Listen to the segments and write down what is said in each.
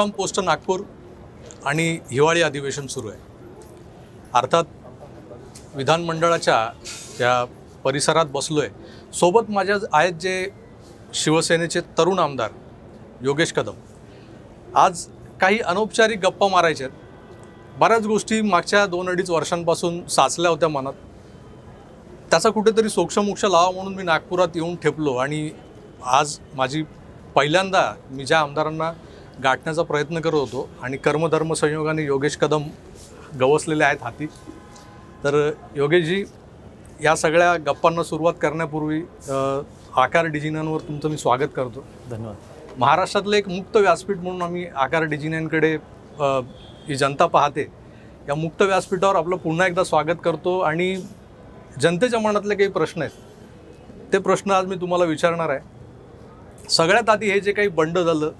मुक्काम पोस्ट नागपूर आणि हिवाळी अधिवेशन सुरू आहे. अर्थात विधानमंडळाच्या त्या परिसरात बसलो आहे सोबत माझ्या आहेत जे शिवसेनेचे तरुण आमदार योगेश कदम. आज काही अनौपचारिक गप्पा मारायच्या आहेत. बऱ्याच गोष्टी मागच्या दोन अडीच वर्षांपासून साचल्या होत्या मनात. त्याचा कुठेतरी सोक्षमोक्ष लावा म्हणून मी नागपुरात येऊन ठेपलो आणि आज माझी पहिल्यांदा मी ज्या आमदारांना गाठण्याचा प्रयत्न करत होतो आणि कर्मधर्म संयोगाने योगेश कदम गवसलेले आहेत हाती. तर योगेशजी या सगळ्या गप्पांना सुरुवात करण्यापूर्वी आकार डिजिनांवर तुमचं मी स्वागत करतो. धन्यवाद. महाराष्ट्रातलं एक मुक्त व्यासपीठ म्हणून आम्ही आकार डिजिन्यांकडे अ, ही जनता पाहते. या मुक्त व्यासपीठावर आपलं पुन्हा एकदा स्वागत करतो आणि जनतेच्या मनातले काही प्रश्न आहेत ते प्रश्न आज मी तुम्हाला विचारणार आहे. सगळ्यात आधी हे जे काही बंड झालं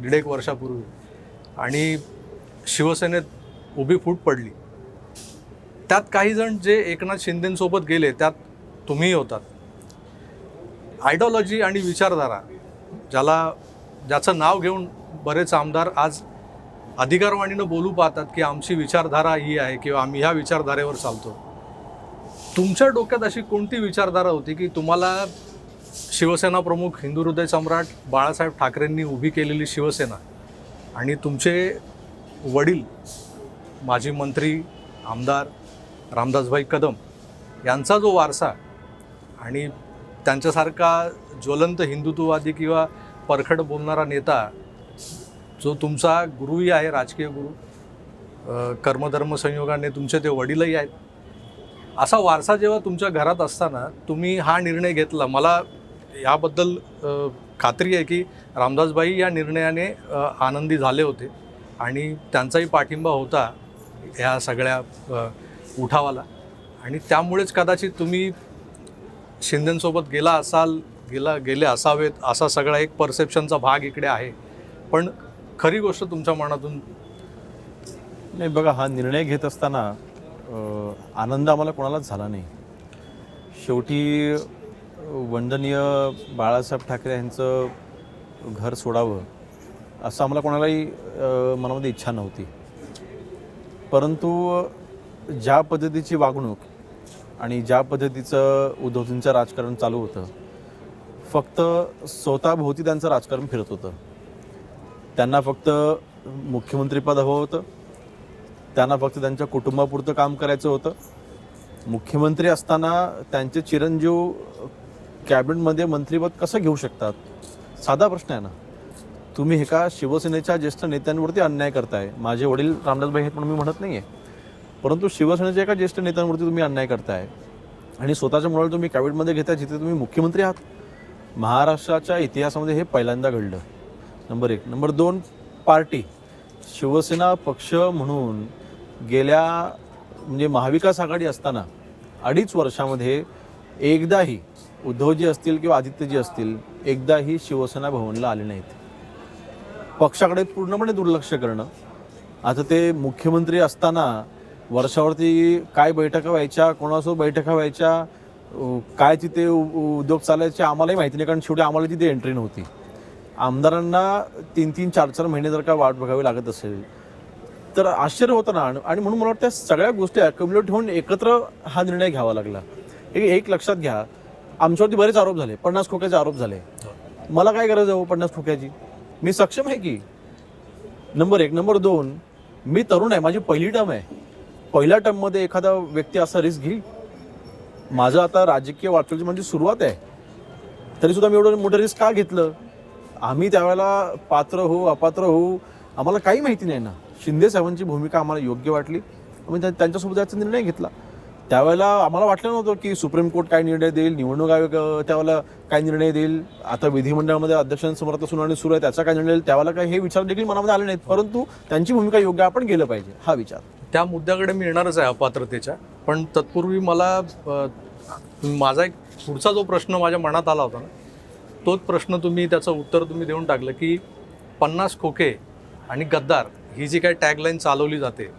दीड एक वर्षापूर्वी. आणि शिवसेनेत उभी फूट पडली. त्यात काही जण जे एकनाथ शिंदेंसोबत गेले त्यात तुम्हीही होतात. आयडिओलॉजी आणि विचारधारा ज्याला ज्याचं नाव घेऊन बरेच आमदार आज अधिकारवाणीनं बोलू पाहतात की आमची विचारधारा ही आहे किंवा आम्ही ह्या विचारधारेवर चालतो. तुमच्या डोक्यात अशी कोणती विचारधारा होती की तुम्हाला शिवसेना प्रमुख हिंदू हृदय सम्राट बाळासाहेब ठाकरेंनी उभी केलेली शिवसेना आणि तुमचे वडील माजी मंत्री आमदार रामदासभाई कदम यांचा जो वारसा आणि त्यांच्यासारखा ज्वलंत हिंदुत्ववादी किंवा परखड बोलणारा नेता जो तुमचा गुरुही आहे राजकीय गुरु कर्मधर्म संयोगाने तुमचे ते वडीलही आहेत. असा वारसा जेव्हा तुमच्या घरात असताना तुम्ही हा निर्णय घेतला मला याबद्दल खात्री आहे की रामदासबाई या निर्णयाने आनंदी झाले होते आणि त्यांचाही पाठिंबा होता ह्या सगळ्या उठावाला. आणि त्यामुळेच कदाचित तुम्ही शिंदेंसोबत गेला असाल गेला गेले असावेत असा सगळा एक परसेप्शनचा भाग इकडे आहे. पण खरी गोष्ट तुमच्या मनातून? नाही बघा हा निर्णय घेत असताना आनंद आम्हाला कोणालाच झाला नाही. शेवटी वंदनीय बाळासाहेब ठाकरे यांचं घर सोडावं असं आम्हाला कोणालाही मनामध्ये इच्छा नव्हती. परंतु ज्या पद्धतीची वागणूक आणि ज्या पद्धतीचं उद्धवजींचं राजकारण चालू होतं फक्त स्वतःभोवती त्यांचं राजकारण फिरत होतं. त्यांना फक्त मुख्यमंत्रीपद हवं होतं. त्यांना फक्त त्यांच्या कुटुंबापुरतं काम करायचं होतं. मुख्यमंत्री असताना त्यांचे चिरंजीव कॅबिनेटमध्ये मंत्रीपद कसं घेऊ शकतात? साधा प्रश्न आहे ना. तुम्ही एका शिवसेनेच्या ज्येष्ठ नेत्यांवरती अन्याय करताय. माझे वडील रामदासभाई आहेत म्हणून मी म्हणत नाही आहे परंतु शिवसेनेच्या एका ज्येष्ठ नेत्यांवरती तुम्ही अन्याय करताय. आणि स्वतःच्या मुलाला तुम्ही कॅबिनेटमध्ये घेताय जिथे तुम्ही मुख्यमंत्री आहात. महाराष्ट्राच्या इतिहासामध्ये हे पहिल्यांदा घडलं. नंबर एक. नंबर दोन पार्टी. शिवसेना पक्ष म्हणून गेल्या म्हणजे महाविकास आघाडी असताना अडीच वर्षामध्ये एकदाही उद्धवजी असतील किंवा आदित्यजी असतील एकदाही शिवसेना भवनला आले नाहीत. पक्षाकडे पूर्णपणे दुर्लक्ष करणं. आता ते मुख्यमंत्री असताना वर्षावरती काय बैठका व्हायच्या कोणासोबत बैठका व्हायच्या काय तिथे उ- उद्योग चालायचे आम्हालाही माहिती नाही कारण शेवटी आम्हाला तिथे एंट्री नव्हती. आमदारांना तीन तीन चार चार महिने जर का वाट बघावी लागत असेल तर आश्चर्य होतं ना. आणि म्हणून मला वाटतं सगळ्या गोष्टी अक्युमुलेट होऊन एकत्र हा निर्णय घ्यावा लागला. एक लक्षात घ्या. आमच्यावरती बरेच आरोप झाले पन्नास खोक्याचे आरोप झाले. मला काय गरज आहे हो पन्नास खोक्याची? मी सक्षम आहे की? नंबर एक. नंबर दोन मी तरुण आहे. माझी पहिली टर्म आहे. पहिल्या टर्ममध्ये एखादा व्यक्ती असा रिस्क घेईल. माझं आता राजकीय वाटचालीची म्हणजे सुरुवात आहे. तरीसुद्धा मी एवढं मोठं रिस्क का घेतलं? आम्ही त्यावेळेला पात्र होऊ अपात्र होऊ आम्हाला काही माहिती नाही ना. शिंदे साहेबांची भूमिका आम्हाला योग्य वाटली. आम्ही त्यांच्यासोबत याचा निर्णय घेतला. त्यावेळेला आम्हाला वाटलं नव्हतं की सुप्रीम कोर्ट काय निर्णय देईल निवडणूक आयोग त्यावेळेला काय निर्णय देईल. आता विधिमंडळामध्ये अध्यक्षांसमोर आता सुनावणी सुरू आहे त्याचा काय निर्णय देईल त्यावेळेला काय हे विचार देखील मनामध्ये आले नाहीत. परंतु त्यांची भूमिका योग्य आपण गेलं पाहिजे हा विचार. त्या मुद्द्याकडे मी येणारच आहे अपात्रतेच्या. पण तत्पूर्वी मला माझा एक पुढचा जो प्रश्न माझ्या मनात आला होता ना तोच प्रश्न तुम्ही त्याचं उत्तर तुम्ही देऊन टाकलं की पन्नास खोके आणि गद्दार ही जी काही टॅगलाईन चालवली जाते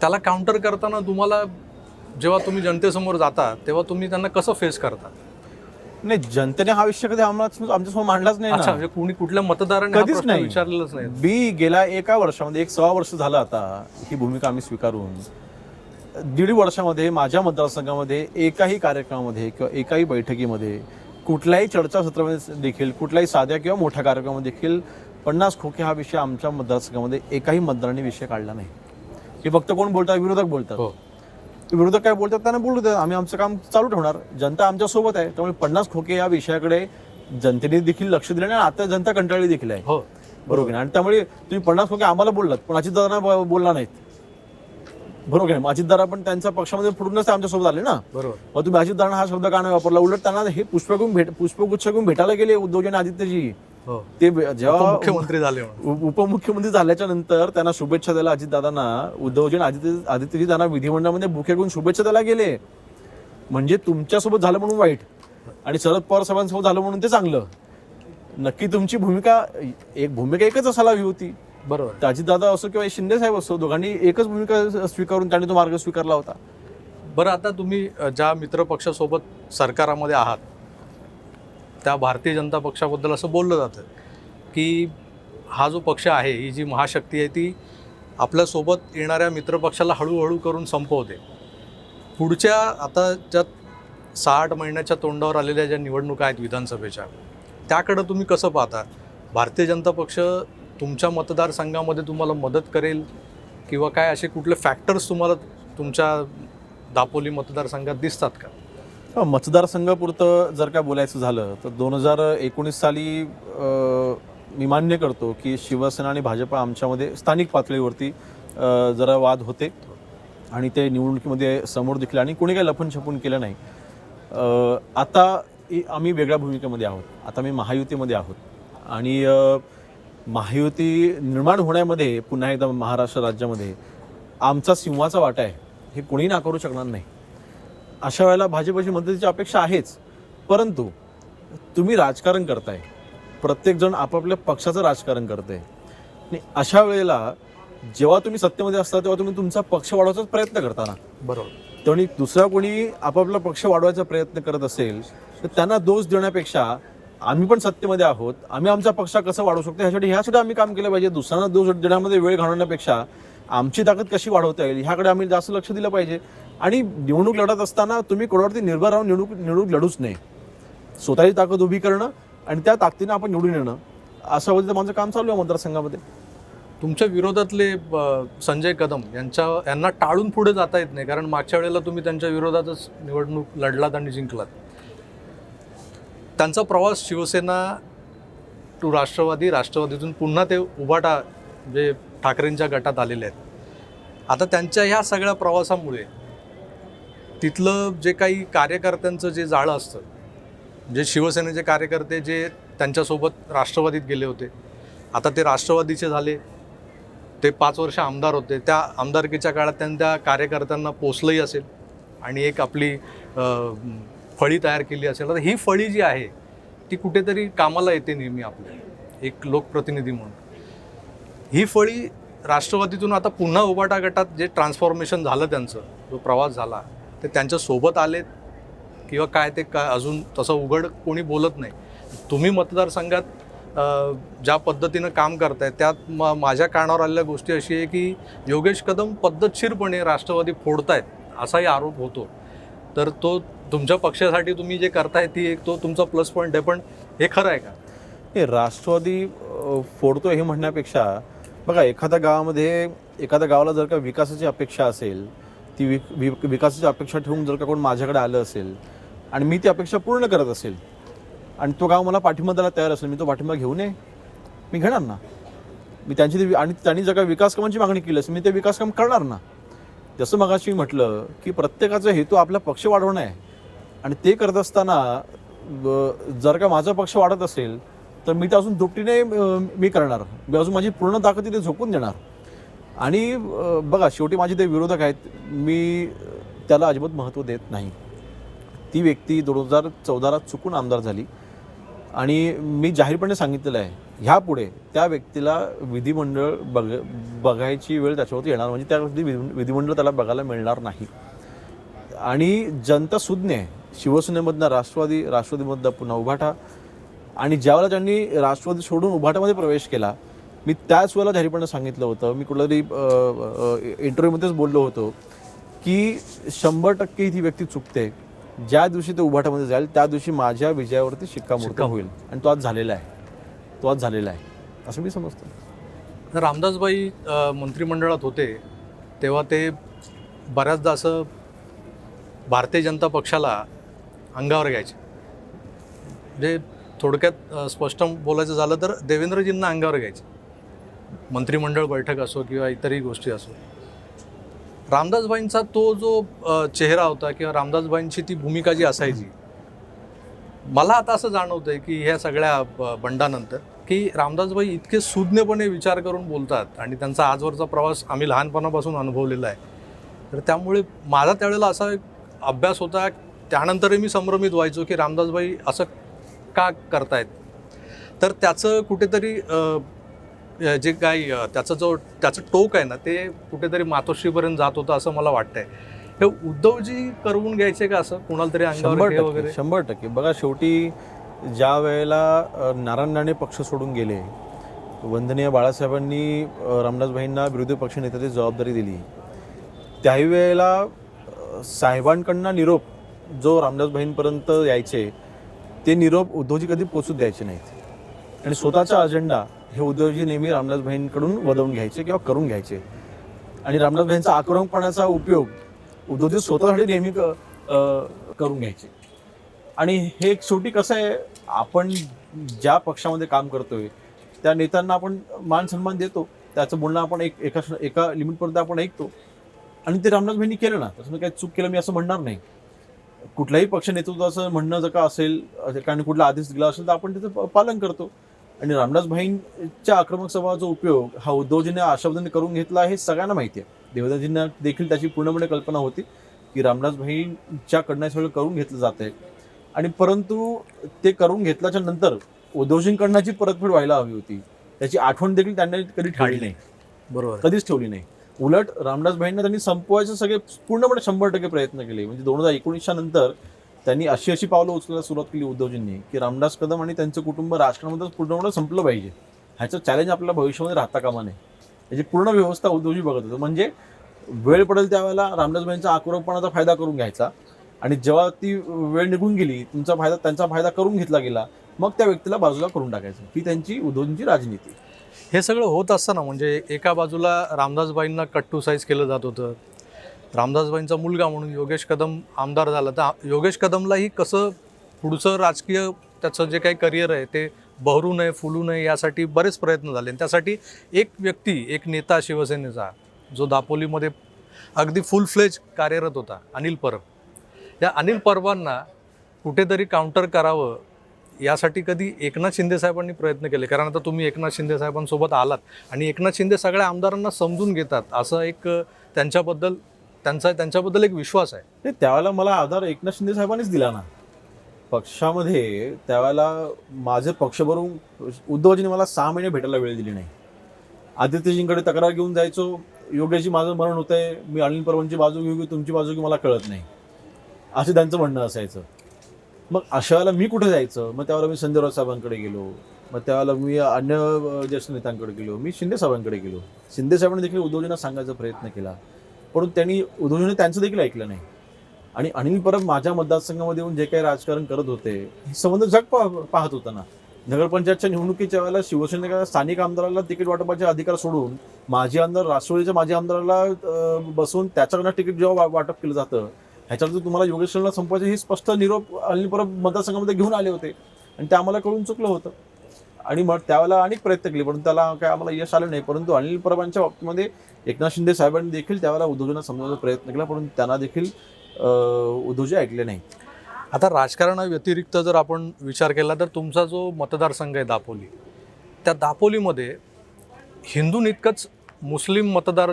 त्याला काउंटर करताना तुम्हाला जेव्हा तुम्ही जनतेसमोर जाता तेव्हा तुम्ही त्यांना कसं फेस करता? नाही जनतेने हा विषय कधी आम्हाला आमच्यासमोर मांडलाच नाही अच्छा म्हणजे कुणी कुठल्या मतदाराने कधीच नाही. विचारलेलंच नाही. मी गेल्या एका वर्षामध्ये एक सव्वा वर्ष झालं आता ही भूमिका आम्ही स्वीकारून दीड वर्षामध्ये माझ्या मतदारसंघामध्ये एकाही कार्यक्रमामध्ये किंवा एकाही बैठकीमध्ये कुठल्याही चर्चासत्रामध्ये देखील कुठल्याही साध्या किंवा मोठ्या कार्यक्रमामध्ये देखील पन्नास खोके हा विषय आमच्या मतदारसंघामध्ये एकाही मतदारांनी विषय काढला नाही. हे फक्त कोण बोलतात? विरोधक बोलतात. हो. विरोधक काय बोलतात? त्यांना बोलू द्या आम्ही आमचं काम चालू ठेवणार. जनता आमच्यासोबत आहे. त्यामुळे पन्नास खोके या विषयाकडे जनतेने देखील लक्ष दिलं नाही आणि आता जनता कंटाळली देखील आहे. हो. बरोबर आहे. आणि त्यामुळे तुम्ही पन्नास खोके आम्हाला बोललात पण अजितदादांना बोलला नाहीत. बरोबर आहे. अजितदादा पण त्यांच्या पक्षामध्ये फुटूनच आमच्यासोबत आले ना? बरोबर. मग तुम्ही अजितदादा हा शब्द का नाही वापरला? उलट त्यांना हे पुष्प घेऊन भेट पुष्पगुच्छ घेऊन भेटायला गेले उद्धवजी आणि आदित्यजी. ते बे- जेव्हा मुख्यमंत्री झाले उपमुख्यमंत्री झाल्याच्यानंतर त्यांना शुभेच्छा द्यायला अजितदादांना उद्धवजी आणि आदित्य आदित्यजी त्यांना विधिमंडळामध्ये बुके घेऊन शुभेच्छा द्यायला गेले. म्हणजे तुमच्यासोबत झालं म्हणून वाईट. आणि शरद पवार साहेबांसोबत झालं म्हणून ते चांगलं. नक्की तुमची भूमिका एक भूमिका एकच असायला हवी होती. बरोबर. अजितदादा असो किंवा शिंदे साहेब असो दोघांनी एकच भूमिका स्वीकारून त्यांनी तो मार्ग स्वीकारला होता. बरं आता तुम्ही ज्या मित्रपक्षासोबत सरकारामध्ये आहात त्या भारतीय जनता पक्षाबद्दल असं बोललं जातं की हा जो पक्ष आहे ही जी महाशक्ती आहे ती आपल्यासोबत येणाऱ्या मित्रपक्षाला हळूहळू करून संपवते. पुढच्या आता ज्या सहा आठ महिन्याच्या तोंडावर आलेल्या ज्या निवडणुका आहेत विधानसभेच्या त्याकडं तुम्ही कसं पाहता? भारतीय जनता पक्ष तुमच्या मतदारसंघामध्ये तुम्हाला मदत करेल किंवा काय असे कुठले फॅक्टर्स तुम्हाला तुमच्या दापोली मतदारसंघात दिसतात का? मतदारसंघापुरतं जर का बोलायचं झालं तर दोन हजार एकोणीस साली मी मान्य करतो की शिवसेना आणि भाजपा आमच्यामध्ये स्थानिक पातळीवरती जरा वाद होते. आणि ते निवडणुकीमध्ये समोर देखील आणि कोणी काही लपून छपून केलं नाही. आता आम्ही वेगळ्या भूमिकेमध्ये आहोत. आता मी महायुतीमध्ये आहोत. आणि महायुती निर्माण होण्यामध्ये पुन्हा एकदा महाराष्ट्र राज्यामध्ये आमचा सिंहाचा वाटा आहे. हे कोणीही नाकारू शकणार नाही. अशा वेळेला भाजपची मदतीची अपेक्षा आहेच. परंतु तुम्ही राजकारण करताय. प्रत्येकजण आपापल्या पक्षाचं राजकारण करतंय. आणि अशा वेळेला जेव्हा तुम्ही सत्तेमध्ये असता तेव्हा तुम्ही तुमचा पक्ष वाढवायचा प्रयत्न करता ना. बरोबर. तेव्हा दुसरा कोणी आपापला पक्ष वाढवायचा प्रयत्न करत असेल तर त्यांना दोष देण्यापेक्षा आम्ही पण सत्तेमध्ये आहोत. आम्ही आमचा पक्ष कसं वाढवू शकतो ह्यासाठी ह्यासाठी आम्ही काम केलं पाहिजे. दुसऱ्यांना दोष देण्यामध्ये वेळ घालवण्यापेक्षा आमची ताकद कशी वाढवता येईल ह्याकडे आम्ही जास्त लक्ष दिलं पाहिजे. आणि निवडणूक लढत असताना तुम्ही कोणावरती निर्भर राहून निवडणूक निवडणूक लढूच नाही स्वतःची ताकद उभी करणं आणि त्या ताकदीनं आपण निवडून येणं. असं वगैरे माझं काम चालू आहे मतदारसंघामध्ये. तुमच्या विरोधातले संजय कदम यांच्या यांना टाळून पुढे जाता येत नाही कारण मागच्या वेळेला तुम्ही त्यांच्या विरोधातच निवडणूक लढलात आणि जिंकलात. त्यांचा प्रवास शिवसेना टू राष्ट्रवादी राष्ट्रवादीतून पुन्हा ते उभाटा जे ठाकरेंच्या गटात आलेले आहेत. आता त्यांच्या ह्या सगळ्या प्रवासामुळे तिथलं जे काही कार्यकर्त्यांचं जे जाळं असतं जे शिवसेनेचे कार्यकर्ते जे त्यांच्यासोबत राष्ट्रवादीत गेले होते आता ते राष्ट्रवादीचे झाले ते पाच वर्ष आमदार होते त्या आमदारकीच्या काळात त्यांच्या त्या कार्यकर्त्यांना पोचलंही असेल आणि एक आपली फळी तयार केली असेल. आता ही फळी जी आहे ती कुठेतरी कामाला येते नेहमी आपल्या एक लोकप्रतिनिधी म्हणून. ही फळी राष्ट्रवादीतून आता पुन्हा उबाटा गटात जे ट्रान्सफॉर्मेशन झालं त्यांचं जो प्रवास झाला ते त्यांच्यासोबत आलेत किंवा काय ते काय अजून तसं उघड कोणी बोलत नाही. तुम्ही मतदारसंघात ज्या पद्धतीनं काम करताय त्यात मा माझ्या कानावर आलेल्या गोष्टी अशी आहे की योगेश कदम पद्धतशीरपणे राष्ट्रवादी फोडतायत असाही आरोप होतो. तर तो तुमच्या पक्षासाठी तुम्ही जे करताय ती एक तो तुमचा प्लस पॉईंट आहे पण हे खरं आहे का? हे राष्ट्रवादी फोडतो हे म्हणण्यापेक्षा बघा एखाद्या गावामध्ये एखाद्या गावाला जर का विकासाची अपेक्षा असेल ती विक विक- विकासाची अपेक्षा ठेवून जर का कोण माझ्याकडे आलं असेल आणि मी ती अपेक्षा पूर्ण करत असेल आणि तो गाव मला पाठिंबा द्यायला तयार असेल मी तो पाठिंबा घेऊ नये मी घेणार ना? मी त्यांची ती आणि त्यांनी जर का विकास कामांची मागणी केली असेल मी ते विकास काम करणार ना? जसं मगाशी म्हटलं की प्रत्येकाचा हेतू आपला पक्ष वाढवणं आहे. आणि ते करत असताना जर का माझा पक्ष वाढत असेल तर मी ते अजून दुपटीने मी करणार. मी अजून माझी पूर्ण ताकद तिथे झोपून देणार. आणि बघा शेवटी माझे ते विरोधक आहेत मी त्याला अजिबात महत्त्व देत नाही. ती व्यक्ती दोन हजार चौदाला चुकून आमदार झाली आणि मी जाहीरपणे सांगितलेलं आहे ह्यापुढे त्या व्यक्तीला विधिमंडळ बघ बघायची वेळ त्याच्यावरती येणार म्हणजे त्या विधिमंडळ त्याला बघायला मिळणार नाही. आणि जनता सुज्ञ आहे. शिवसेनेमधनं राष्ट्रवादी राष्ट्रवादीमधनं पुन्हा उभाटा. आणि ज्यावेळेला त्यांनी राष्ट्रवादी सोडून उभाटामध्ये प्रवेश केला मी त्याच वेळेला जाहीरपणे सांगितलं होतं मी कुठल्यातरी इंटरव्ह्यूमध्येच बोललो होतो की शंभर टक्के ही व्यक्ती चुकते. ज्या दिवशी ते उभाटामध्ये जाईल त्या दिवशी माझ्या विजयावरती शिक्कामोर्तब होईल. आणि तो आज झालेला आहे. तो आज झालेला आहे. असं मी समजतो. तर रामदासबाई मंत्रिमंडळात होते तेव्हा ते बऱ्याचदा असं भारतीय जनता पक्षाला अंगावर घ्यायचे. म्हणजे थोडक्यात स्पष्ट बोलायचं झालं तर देवेंद्रजींना अंगावर घ्यायचे. मंत्रिमंडळ बैठक असो किंवा इतरही गोष्टी असो रामदासबाईंचा तो जो चेहरा होता किंवा रामदासबाईंची ती भूमिका जी असायची मला आता असं जाणवतंय की ह्या सगळ्या ब- बंडानंतर की रामदासबाई इतके सुज्ञपणे विचार करून बोलतात आणि त्यांचा आजवरचा प्रवास आम्ही लहानपणापासून अनुभवलेला आहे. तर त्यामुळे माझा त्यावेळेला असा एक अभ्यास होता त्यानंतरही मी संभ्रमित व्हायचो की रामदासबाई असं का करतायत? तर त्याचं कुठेतरी जे काही अ, त्याचं जो त्याचं टोक आहे ना ते कुठेतरी मातोश्रीपर्यंत जात होतं असं मला वाटतंय. हे उद्धवजी करवून घ्यायचे का असं? कुणाला तरी अंगावर शंभर टक्के वगैरे? शंभर टक्के. बघा शेवटी ज्या वेळेला नारायण राणे पक्ष सोडून गेले वंदनीय बाळासाहेबांनी रामदासभाईंना विरोधी पक्षनेत्याची जबाबदारी दिली. त्याही वेळेला साहेबांकडनं निरोप जो रामदासभाईंपर्यंत यायचे ते निरोप उद्धवजी कधी पोचू द्यायचे नाहीत. आणि स्वतःचा अजेंडा हे उद्धवजी नेहमी रामदासभाईंकडून वदवून घ्यायचे किंवा करून घ्यायचे. आणि रामदासभाईंचा आक्रमकपणाचा उपयोग उद्धवजी स्वतःसाठी नेहमी क- करून घ्यायचे. आणि हे एक शेवटी कसं आहे आपण ज्या पक्षामध्ये काम करतोय त्या नेत्यांना आपण मान सन्मान देतो. त्याचं बोलणं आपण एक एका एका लिमिटपर्यंत आपण ऐकतो. आणि ते रामनाथ भाईंनी केलं ना तसं काही चूक केलं मी असं म्हणणार नाही. कुठल्याही पक्ष नेतृत्वाचं म्हणणं जर का असेल कारण कुठला आदेश दिला असेल तर आपण त्याचं पालन करतो. आणि रामदास भाईंच्या आक्रमक स्वभावाचा उपयोग हा उद्धवजीने आशाबद्दल करून घेतला हे सगळ्यांना माहिती आहे. देवदाजींना देखील त्याची पूर्णपणे कल्पना होती की रामदास भाईंच्या कडनं हे सगळं करून घेतलं जात आहे आणि परंतु ते करून घेतल्याच्या नंतर उद्धवजींकडनाची परतफेड व्हायला हवी होती त्याची आठवण देखील त्यांनी कधी ठेवली नाही. बरोबर. कधीच ठेवली नाही. उलट रामदास भाईंना त्यांनी संपवायचे सगळे पूर्णपणे शंभर टक्के प्रयत्न केले. म्हणजे दोन हजार एकोणीसच्या नंतर त्यांनी अशी अशी पावलं उचलायला सुरुवात केली उद्धवजींनी की रामदास कदम आणि त्यांचं कुटुंब राजकारणामध्ये पूर्णपणे संपलं पाहिजे. ह्याचं चॅलेंज आपल्या भविष्यामध्ये राहता कामा नये. याची पूर्ण व्यवस्था उद्धवजी बघत होतं. म्हणजे वेळ पडेल त्यावेळेला रामदासबाईंचा आक्रमकपणाचा फायदा करून घ्यायचा. आणि जेव्हा ती वेळ निघून गेली तुमचा फायदा त्यांचा फायदा करून घेतला गेला मग त्या व्यक्तीला बाजूला करून टाकायचं. ही त्यांची उद्धवजींची राजनीती. हे सगळं होत असताना म्हणजे एका बाजूला रामदासबाईंना कट्टू साईज केलं जात होतं रामदासबाईंचा मुलगा म्हणून योगेश कदम आमदार झाला. तर योगेश कदमलाही कसं पुढचं राजकीय त्याचं जे काही करिअर आहे ते बहरू नये फुलू नये यासाठी बरेच प्रयत्न झाले. त्यासाठी एक व्यक्ती एक नेता शिवसेनेचा जो दापोलीमध्ये अगदी फुल फ्लेज कार्यरत होता अनिल परब. या अनिल परबांना कुठेतरी काउंटर करावं यासाठी कधी एकनाथ शिंदे साहेबांनी प्रयत्न केले. कारण आता तुम्ही एकनाथ शिंदे साहेबांसोबत आलात आणि एकनाथ शिंदे सगळ्या आमदारांना समजून घेतात. असं एक त्यांच्याबद्दल त्यांचा त्यांच्याबद्दल एक विश्वास आहे. ते त्यावेळेला मला आधार एकनाथ शिंदे साहेबांनीच दिला ना. पक्षामध्ये त्यावेळेला माझे पक्ष भरून उद्धवजीने मला सहा महिने भेटायला वेळ दिली नाही. आदित्यजींकडे तक्रार घेऊन जायचो. योगेशजी माझं मरण होत आहे मी अनिल परवांची बाजू घेऊ की तुमची बाजू घेऊ मला कळत नाही. असं त्यांचं म्हणणं असायचं. मग अशा वेळेला मी कुठे जायचं? मग त्यावेळेला मी संजयराव साहेबांकडे गेलो. मग त्यावेळेला मी अन्य ज्येष्ठ नेत्यांकडे गेलो. मी शिंदे साहेबांकडे गेलो. शिंदे साहेबांनी देखील उद्धवजींना सांगायचा प्रयत्न केला. परंतु त्यांनी उद्धवजीने त्यांचं देखील ऐकलं नाही. आणि अनिल परब माझ्या मतदारसंघामध्ये येऊन जे काही राजकारण करत होते हे संबंध जग पाहत होता ना. नगरपंचायतच्या निवडणुकीच्या वेळेला शिवसेनेच्या स्थानिक आमदाराला तिकीट वाटपाचे अधिकार सोडून माजी आमदार राष्ट्रवादीच्या माजी आमदाराला बसून बसवून त्याच्याकडनं तिकीट जेव्हा वाटप केलं जातं ह्याच्यावर तुम्हाला योगेश्वरला संपवायचे हे स्पष्ट निरोप अनिल परब मतदारसंघामध्ये घेऊन आले होते. आणि ते आम्हाला कळून चुकलं होतं. आणि मग त्यावेळेला अनेक प्रयत्न केले परंतु त्याला काय आम्हाला यश आलं नाही. परंतु अनिल परबांच्या बाबतीमध्ये एकनाथ शिंदे साहेबांनी देखील त्यावेळेला उद्धवजींना समजवण्याचा प्रयत्न केला परंतु त्यांना देखील उद्धवजी ऐकले नाही. आता राजकारणाव्यतिरिक्त जर आपण विचार केला तर तुमचा जो मतदारसंघ आहे दापोली त्या दापोलीमध्ये हिंदू इतकंच मुस्लिम मतदार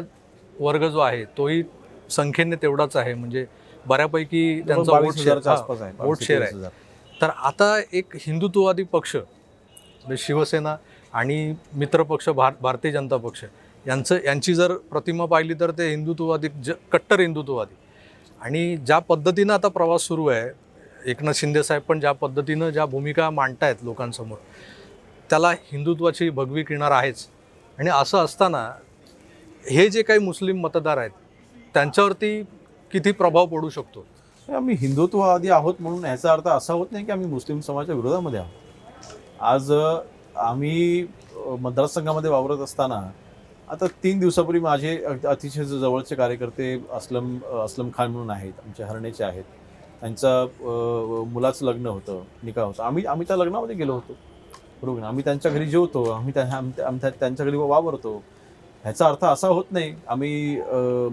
वर्ग जो आहे तोही संख्येने तेवढाच आहे. म्हणजे बऱ्यापैकी त्यांचा वोट शेअर हजाराच्या आसपास आहे वोट शेअर आहे. तर आता एक हिंदुत्ववादी पक्ष म्हणजे शिवसेना आणि मित्रपक्ष भार भारतीय जनता पक्ष यांचं यांची जर प्रतिमा पाहिली तर ते हिंदुत्ववादी ज कट्टर हिंदुत्ववादी. आणि ज्या पद्धतीनं आता प्रवास सुरू आहे एकनाथ शिंदे साहेब पण ज्या पद्धतीनं ज्या भूमिका मांडतायत लोकांसमोर त्याला हिंदुत्वाची भगवी किनार आहेच. आणि असं असताना हे जे काही मुस्लिम मतदार आहेत त्यांच्यावरती किती प्रभाव पडू शकतो? आम्ही हिंदुत्ववादी आहोत म्हणून याचा अर्थ असा होत नाही की आम्ही मुस्लिम समाजाच्या विरोधामध्ये आहोत. आज आम्ही अ, मतदारसंघामध्ये वावरत असताना आता तीन दिवसापूर्वी माझे अतिशय जवळचे कार्यकर्ते असलम असलम खान म्हणून आहेत आमच्या हरणेचे आहेत. त्यांचं मुलाचं लग्न होतं निकाह होतं. आम्ही आम्ही त्या लग्नामध्ये गेलो होतो. बरोबर आम्ही त्यांच्या घरी जेवतो आम्ही त्या त्यांच्या घरी वावरतो. ह्याचा अर्थ असा होत नाही आम्ही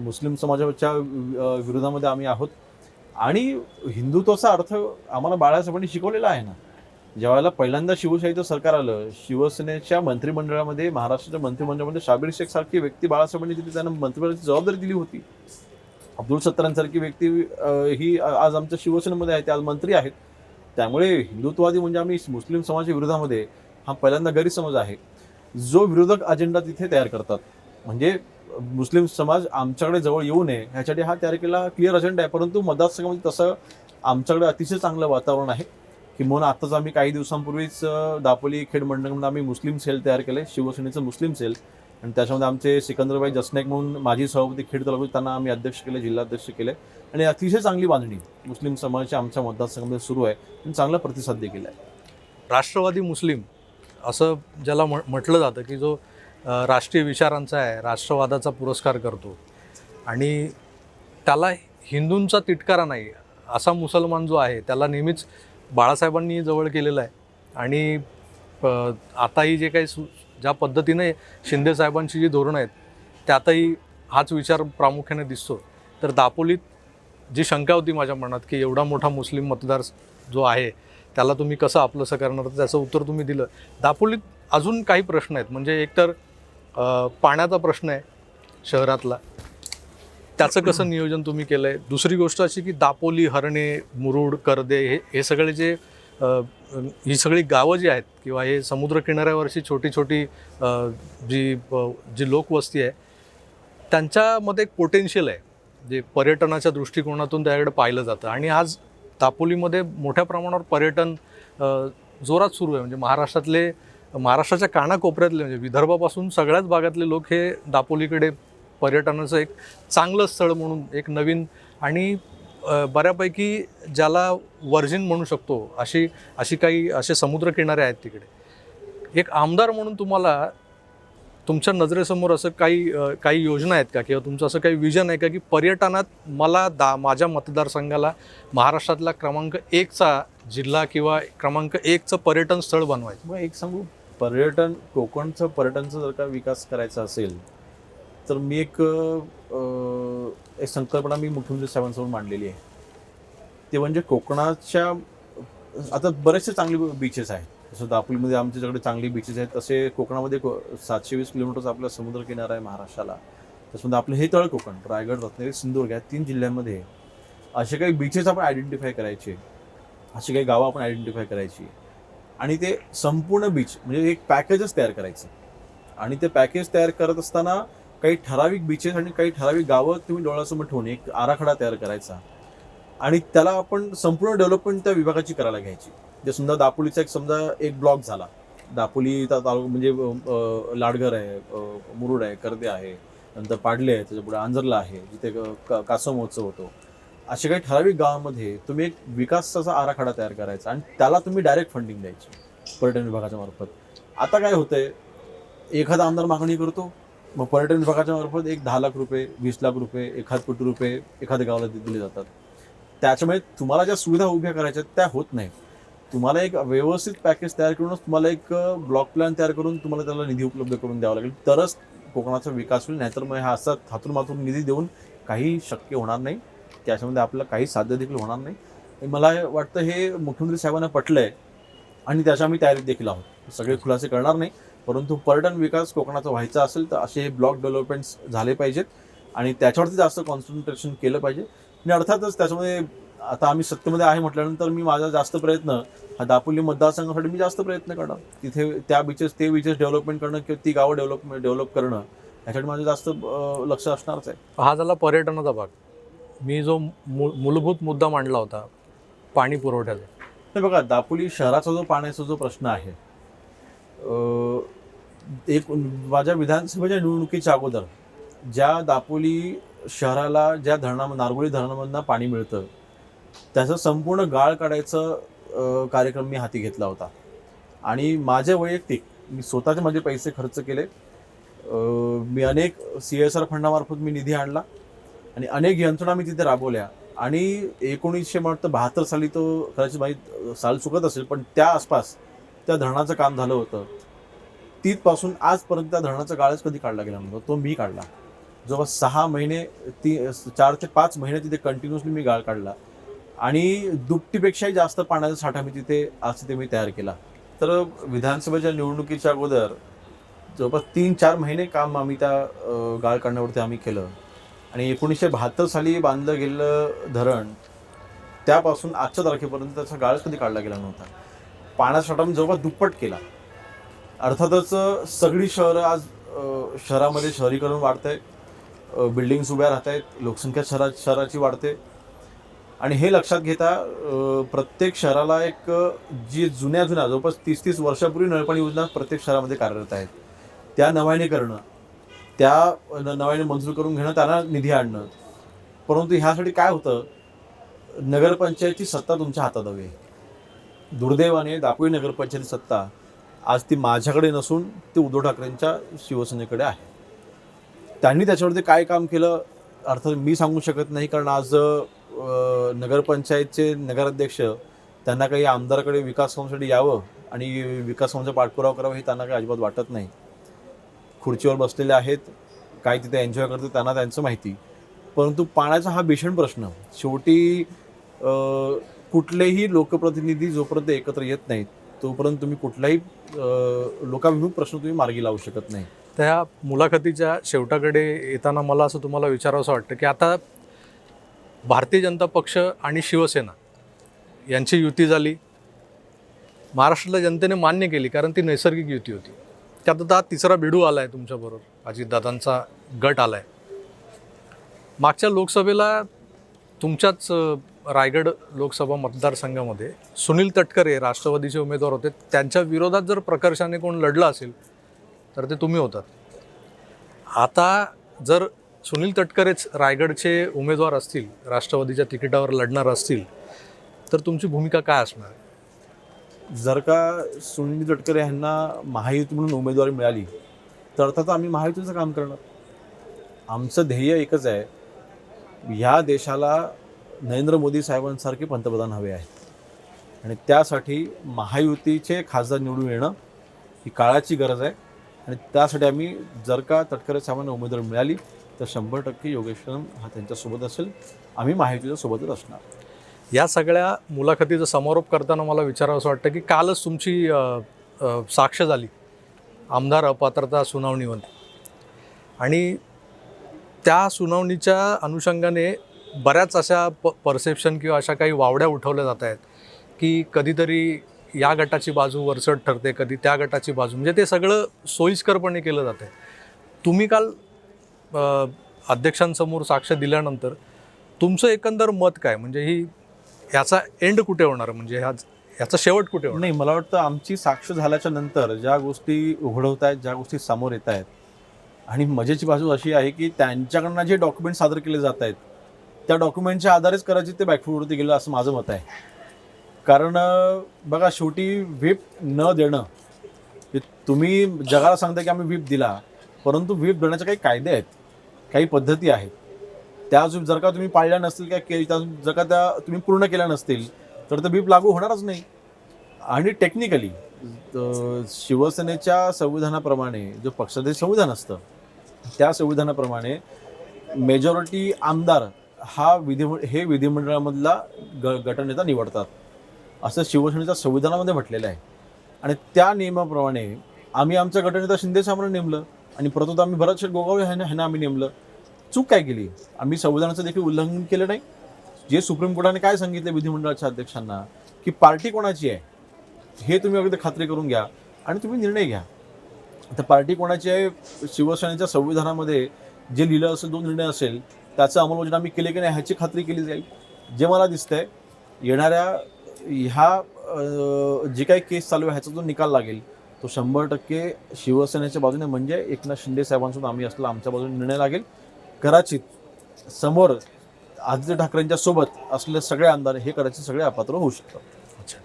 मुस्लिम समाजाच्या विरोधामध्ये आम्ही आहोत. आणि हिंदुत्वाचा अर्थ आम्हाला बाळासाहेबांनी शिकवलेला आहे ना? ज्यावेळेला पहिल्यांदा शिवशाहीचं सरकार आलं शिवसेनेच्या मंत्रिमंडळामध्ये महाराष्ट्राच्या मंत्रिमंडळामध्ये शाबीर शेख सारखी व्यक्ती बाळासाहेबांनी तिथे त्यांना मंत्रिमंडळाची जबाबदारी दिली होती. अब्दुल सत्तारांसारखी व्यक्ती ही आज आमच्या शिवसेनेमध्ये आहे ते आज मंत्री आहेत. त्यामुळे हिंदुत्ववादी म्हणजे आम्ही मुस्लिम समाजाच्या विरोधामध्ये हा पहिल्यांदा गैरसमज आहे. जो विरोधक अजेंडा तिथे तयार करतात. म्हणजे मुस्लिम समाज आमच्याकडे जवळ येऊ नये ह्यासाठी हा तयार केला क्लिअर अजेंडा आहे. परंतु मतदारसंघामध्ये तसं आमच्याकडे अतिशय चांगलं वातावरण आहे. किंवा आत्ताच आम्ही काही दिवसांपूर्वीच दापोली खेड मंडळामध्ये आम्ही मुस्लिम सेल तयार केले. शिवसेनेचं मुस्लिम सेल. आणि त्याच्यामध्ये आमचे सिकंदरबाई जसनाईक म्हणून माजी सभापती खेड तालुक्यात त्यांना आम्ही अध्यक्ष केले जिल्हाध्यक्ष केले. आणि अतिशय चांगली बांधणी मुस्लिम समाजाच्या आमच्या मतदारसंघामध्ये सुरू आहे आणि चांगला प्रतिसाद देखील आहे. राष्ट्रवादी मुस्लिम असं ज्याला म्ह म्हटलं जातं की जो राष्ट्रीय विचारांचा आहे राष्ट्रवादाचा पुरस्कार करतो. आणि त्याला हिंदूंचा तिटकारा नाही असा मुसलमान जो आहे त्याला नेहमीच बाळासाहेबांनी जवळ केलेलं आहे. आणि आताही जे काही सु ज्या पद्धतीने शिंदे साहेबांची जी धोरणं आहेत त्यातही हाच विचार प्रामुख्याने दिसतो तर दापोलीत जी शंका होती माझ्या मनात की एवढा मोठा मुस्लिम मतदार जो आहे त्याला तुम्ही कसं आपलंसं करणार? त्याचं उत्तर तुम्ही दिलं. दापोलीत अजून काही प्रश्न आहेत. म्हणजे एकतर पाण्याचा प्रश्न आहे शहरातला. त्याचं कसं नियोजन तुम्ही केलं आहे दुसरी गोष्ट अशी की दापोली हरणे मुरुड करदे हे हे सगळे जे ही सगळी गावं जी आहेत किंवा हे समुद्रकिनाऱ्यावरची छोटी छोटी जी जी लोकवस्ती आहे त्यांच्यामध्ये एक पोटेन्शियल आहे जे पर्यटनाच्या दृष्टिकोनातून त्याकडे पाहिलं जातं. आणि आज दापोलीमध्ये मोठ्या प्रमाणावर पर्यटन जोरात सुरू आहे. म्हणजे महाराष्ट्रातले महाराष्ट्राच्या कानाकोपऱ्यातले म्हणजे विदर्भापासून सगळ्याच भागातले लोक हे दापोलीकडे पर्यटनाचं एक चांगलं स्थळ म्हणून एक नवीन आणि बऱ्यापैकी ज्याला वर्जिन म्हणू शकतो अशी अशी काही असे समुद्रकिनारे आहेत तिकडे. एक आमदार म्हणून तुम्हाला तुमच्या नजरेसमोर असं काही काही योजना आहेत का? किंवा तुमचं असं काही विजन आहे का? की पर्यटनात मला दा माझ्या मतदारसंघाला महाराष्ट्रातला क्रमांक एकचा जिल्हा किंवा क्रमांक एकचं पर्यटन स्थळ बनवायचं? मग एक सांगू पर्यटन कोकणचं पर्यटनचा जर का विकास करायचा असेल तर मी एक एक संकल्पना मी मुख्यमंत्री साहेबांसमोर मांडलेली आहे. ते म्हणजे कोकणाच्या आता बरेचसे चांगले बीचेस आहेत. जसं दापोलीमध्ये आमच्याकडे चांगली बीचेस आहेत. तसे कोकणामध्ये को- सातशे वीस किलोमीटरचा आपला समुद्रकिनारा आहे महाराष्ट्राला. त्याच्यामध्ये आपलं हे तळ कोकण रायगड रत्नागिरी सिंधुदुर्ग या तीन जिल्ह्यांमध्ये असे काही बीचेस आपण आयडेंटिफाय करायचे. अशी काही गावं आपण आयडेंटिफाय करायची. आणि ते संपूर्ण बीच म्हणजे एक पॅकेजच तयार करायचं. आणि ते पॅकेज तयार करत असताना काही ठराविक बीचेस आणि काही ठराविक गावं तुम्ही डोळ्यासमोर ठेवून एक आराखडा तयार करायचा. आणि त्याला आपण संपूर्ण डेव्हलपमेंट त्या विभागाची करायला घ्यायची. जे समजा दापोलीचा एक समजा एक ब्लॉक झाला. दापोलीचा तालुका म्हणजे लाडघर आहे मुरुड आहे कर्दे आहे नंतर पाडले आहे त्याच्यापुढे आंजरला आहे जिथे क- कासव महोत्सव होतो. अशा काही ठराविक गावामध्ये तुम्ही एक विकासाचा आराखडा तयार करायचा आणि त्याला तुम्ही डायरेक्ट फंडिंग द्यायची. पर्यटन विभागाच्या मार्फत. आता काय होतंय? एखादा आमदार मागणी करतो. मग पर्यटन विभागाच्या मार्फत एक दहा लाख रुपये वीस लाख रुपये एखाद कोटी रुपये एखाद्या गावाला दिले जातात. त्याच्यामुळे तुम्हाला ज्या सुविधा उभ्या करायच्या आहेत, त्या होत नाही तुम्हाला एक व्यवस्थित पॅकेज तयार करूनच तुम्हाला एक ब्लॉक प्लॅन तयार करून तुम्हाला त्याला निधी उपलब्ध करून द्यावा लागेल. तरच कोकणाचा विकास होईल नाहीतर मग हा असा हातून माथून निधी देऊन काही शक्य होणार नाही. त्याच्यामध्ये आपलं काही साध्य देखील होणार नाही. मला वाटतं हे मुख्यमंत्री साहेबांना पटलं आहे आणि त्याच्या आम्ही तयारीत देखील आहोत. सगळे खुलासे करणार नाही. परंतु पर्यटन विकास कोकणाचा व्हायचा असेल तर असे ब्लॉक डेव्हलपमेंट्स झाले पाहिजेत आणि त्याच्यावरती जास्त कॉन्सन्ट्रेशन केलं पाहिजे. आणि अर्थातच त्याच्यामध्ये आता आम्ही सत्तेमध्ये आहे म्हटल्यानंतर मी माझा जास्त प्रयत्न हा दापोली मतदारसंघासाठी मी जास्त प्रयत्न करणार. तिथे त्या बीचेस ते बीचेस डेव्हलपमेंट करणं किंवा ती गावं डेव्हलपमेंट डेव्हलप करणं ह्याच्यासाठी माझं जास्त लक्ष असणारच आहे. हा झाला पर्यटनाचा भाग. मी जो मू मूलभूत मुद्दा मांडला होता पाणी पुरवठ्याचा. नाही बघा दापोली शहराचा जो पाण्याचा जो प्रश्न आहे एक माझ्या विधानसभेच्या निवडणुकीच्या अगोदर ज्या दापोली शहराला ज्या धरणा नारगोळी धरणामधनं पाणी मिळतं त्याचं संपूर्ण गाळ काढायचं कार्यक्रम मी हाती घेतला होता. आणि माझे वैयक्तिक मी स्वतःचे माझे पैसे खर्च केले. मी अनेक सी एस आर फंडामार्फत मी निधी आणला आणि अनेक यंत्रणा मी तिथे राबवल्या. आणि एकोणीसशे वाटतं बहात्तर साली तो कदाचित माहीत साल चुकत असेल पण त्या आसपास त्या धरणाचं काम झालं होतं. तिथपासून आजपर्यंत त्या धरणाचा गाळच कधी काढला गेला नव्हता? तो मी काढला. जवळपास सहा महिने ती चार ते पाच महिने तिथे कंटिन्युअसली मी गाळ काढला. आणि दुपटीपेक्षाही जास्त पाण्याचा साठा मी तिथे आज तिथे मी तयार केला. तर विधानसभेच्या निवडणुकीच्या अगोदर जवळपास तीन चार महिने काम आम्ही त्या गाळ काढण्यावरती आम्ही केलं. आणि एकोणीसशे बहात्तर साली बांधलं गेलेलं धरण त्यापासून आजच्या तारखेपर्यंत त्याचा गाळच कधी काढला गेला नव्हता. पाण्याचा साठा मी जवळपास दुप्पट केला. अर्थातच सगळी शहरं आज शहरामध्ये शहरीकरण वाढत आहे बिल्डिंग्स उभ्या राहत आहेत लोकसंख्या शहरा शहराची वाढते. आणि हे लक्षात घेता प्रत्येक शहराला एक जी जुन्या जुन्या जवळपास तीस तीस वर्षापूर्वी नळपाणी योजना प्रत्येक शहरामध्ये कार्यरत आहेत. त्या नव्याने करणं त्या नव्याने मंजूर करून घेणं त्यांना निधी आणणं. परंतु ह्यासाठी काय होतं नगरपंचायतची सत्ता तुमच्या हातात हवी आहे. दुर्दैवाने दापोळी नगरपंचायत सत्ता आज ती माझ्याकडे नसून ती उद्धव ठाकरेंच्या शिवसेनेकडे आहे. त्यांनी त्याच्यावरती काय काम केलं? अर्थात मी सांगू शकत नाही कारण आज नगरपंचायतचे नगराध्यक्ष त्यांना काही आमदाराकडे विकास कामासाठी यावं आणि विकास कामाचा पाठपुरावा करावा हे त्यांना काही अजिबात वाटत नाही. खुर्चीवर बसलेले आहेत काय तिथे एन्जॉय करते त्यांना त्यांचं माहिती. परंतु पाण्याचा हा भीषण प्रश्न. शेवटी कुठलेही लोकप्रतिनिधी जोपर्यंत एकत्र येत नाहीत तोपर्यंत तुम्ही कुठलाही लोकाभिमुख प्रश्न तुम्ही मार्गी लावू शकत नाही. त्या मुलाखतीच्या शेवटाकडे येताना मला असं तुम्हाला विचारावंसं वाटतं की आता भारतीय जनता पक्ष आणि शिवसेना यांची युती झाली. महाराष्ट्रातल्या जनतेने मान्य केली कारण ती नैसर्गिक युती होती. त्यात आता तिसरा बिडू आला आहे तुमच्याबरोबर अजितदादांचा गट आला आहे मागच्या लोकसभेला तुमच्याच रायगड लोकसभा मतदारसंघामध्ये सुनील तटकरे राष्ट्रवादीचे उमेदवार होते. त्यांच्या विरोधात जर प्रकर्षाने कोण लढला असेल तर ते तुम्ही होतात. आता जर सुनील तटकरेच रायगडचे उमेदवार असतील राष्ट्रवादीच्या तिकिटावर लढणार असतील तर तुमची भूमिका काय असणार? आहे? जर का सुनील तटकरे यांना महायुती म्हणून उमेदवारी मिळाली तर अर्थात आम्ही महायुतीचं काम करणार. आमचं ध्येय एकच आहे ह्या देशाला नरेंद्र मोदी साहेबांसारखे पंतप्रधान हवे आहेत. आणि त्यासाठी महायुतीचे खासदार निवडून येणं ही काळाची गरज आहे. आणि त्यासाठी आम्ही जर का तटकरे साहेबांना उमेदवार मिळाली तर शंभर टक्के योगेश्वरम हा त्यांच्यासोबत असेल. आम्ही महायुतीच्या सोबतच असणार. या सगळ्या मुलाखतीचा समारोप करताना मला विचारावं असं वाटतं की कालच तुमची साक्ष झाली. आमदार अपात्रता सुनावणीवर आणि त्या सुनावणीच्या अनुषंगाने बऱ्याच अशा प परसेप्शन किंवा अशा काही वावड्या उठवल्या जात आहेत की कधीतरी या गटाची बाजू वरचढ ठरते कधी त्या गटाची बाजू. म्हणजे ते सगळं सोयीस्करपणे केलं जातं आहे. तुम्ही काल अध्यक्षांसमोर साक्ष दिल्यानंतर तुमचं एकंदर मत काय? म्हणजे ही ह्याचा एंड कुठे होणार? म्हणजे ह्या ह्याचा शेवट कुठे होणार? नाही मला वाटतं आमची साक्ष झाल्याच्यानंतर ज्या गोष्टी उघडवत आहेत ज्या गोष्टी समोर येत आहेत आणि मजेची बाजू अशी आहे की त्यांच्याकडनं जे डॉक्युमेंट सादर केले जात आहेत त्या डॉक्युमेंटच्या आधारेच कदाचित ते बॅकफूडवरती गेलं असं माझं मत आहे. कारण बघा शेवटी व्हीप न देणं तुम्ही जगाला सांगता की आम्ही व्हीप दिला परंतु व्हीप देण्याचे काही कायदे आहेत काही पद्धती आहेत. त्या जर जर का तुम्ही पाळल्या नसतील काय के- त्या- जर का त्या तुम्ही पूर्ण केल्या नसतील तर ते व्हीप लागू होणारच नाही. आणि टेक्निकली शिवसेनेच्या संविधानाप्रमाणे जो पक्षाचे संविधान असतं त्या संविधानाप्रमाणे मेजॉरिटी आमदार हा विधी हे विधिमंडळामधला ग गटनेता निवडतात. असं शिवसेनेच्या संविधानामध्ये म्हटलेलं आहे. आणि त्या नियमाप्रमाणे आम्ही आमचा गटनेता शिंदे साहेबांना नेमलं आणि परत आम्ही भरत शेठ ह्यानं ह्यांना आम्ही नेमलं. चूक काय केली? आम्ही संविधानाचं देखील उल्लंघन केलं नाही. जे सुप्रीम कोर्टाने काय सांगितलं विधिमंडळाच्या अध्यक्षांना? की पार्टी कोणाची आहे? हे तुम्ही अगदी खात्री करून घ्या आणि तुम्ही निर्णय घ्या. आता पार्टी कोणाची आहे? शिवसेनेच्या संविधानामध्ये जे लिहिलं असेल जो निर्णय असेल त्याचं अंमलबजावणी आम्ही केले की नाही ह्याची खात्री केली जाईल. जे मला दिसतंय येणाऱ्या ह्या जे जी काही केस चालू आहे ह्याचा जो निकाल लागेल तो शंभर टक्के शिवसेनेच्या बाजूने म्हणजे एकनाथ शिंदे साहेबांसोबत आम्ही असला आमच्या बाजूने निर्णय लागेल. कदाचित समोर आदित्य ठाकरेंच्या सोबत असलेले सगळे आमदार हे कदाचित सगळे अपात्र होऊ शकतात. अच्छा.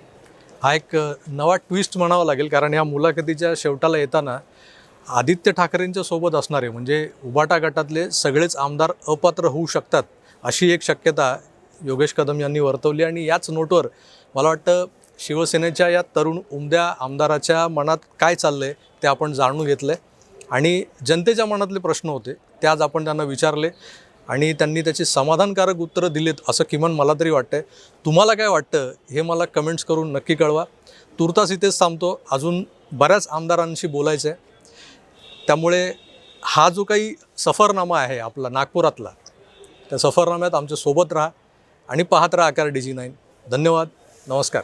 हा एक नवा ट्विस्ट म्हणावा लागेल कारण या मुलाखतीच्या शेवटाला येताना आदित्य ठाकरेंच्या सोबत असणारे म्हणजे उबाटा गटातले सगळेच आमदार अपात्र होऊ शकतात अशी एक शक्यता योगेश कदम यांनी वर्तवली. आणि याच नोटवर मला वाटतं शिवसेनेच्या या तरुण उमद्या आमदाराच्या मनात काय चाललं आहे ते आपण जाणून घेतलं आहे आणि जनतेच्या मनातले प्रश्न होते ते आज आपण त्यांना विचारले आणि त्यांनी त्याची समाधानकारक उत्तरं दिलीत असं किमान मला तरी वाटतंय. तुम्हाला काय वाटतं हे मला कमेंट्स करून नक्की कळवा. तुर्तास इथेच थांबतो. अजून बऱ्याच आमदारांशी बोलायचं आहे त्यामुळे हा जो काही सफरनामा आहे आपला नागपुरातला त्या सफरनाम्यात आमच्यासोबत राहा आणि पाहत राहा आकार डी जी नाईन. धन्यवाद. नमस्कार.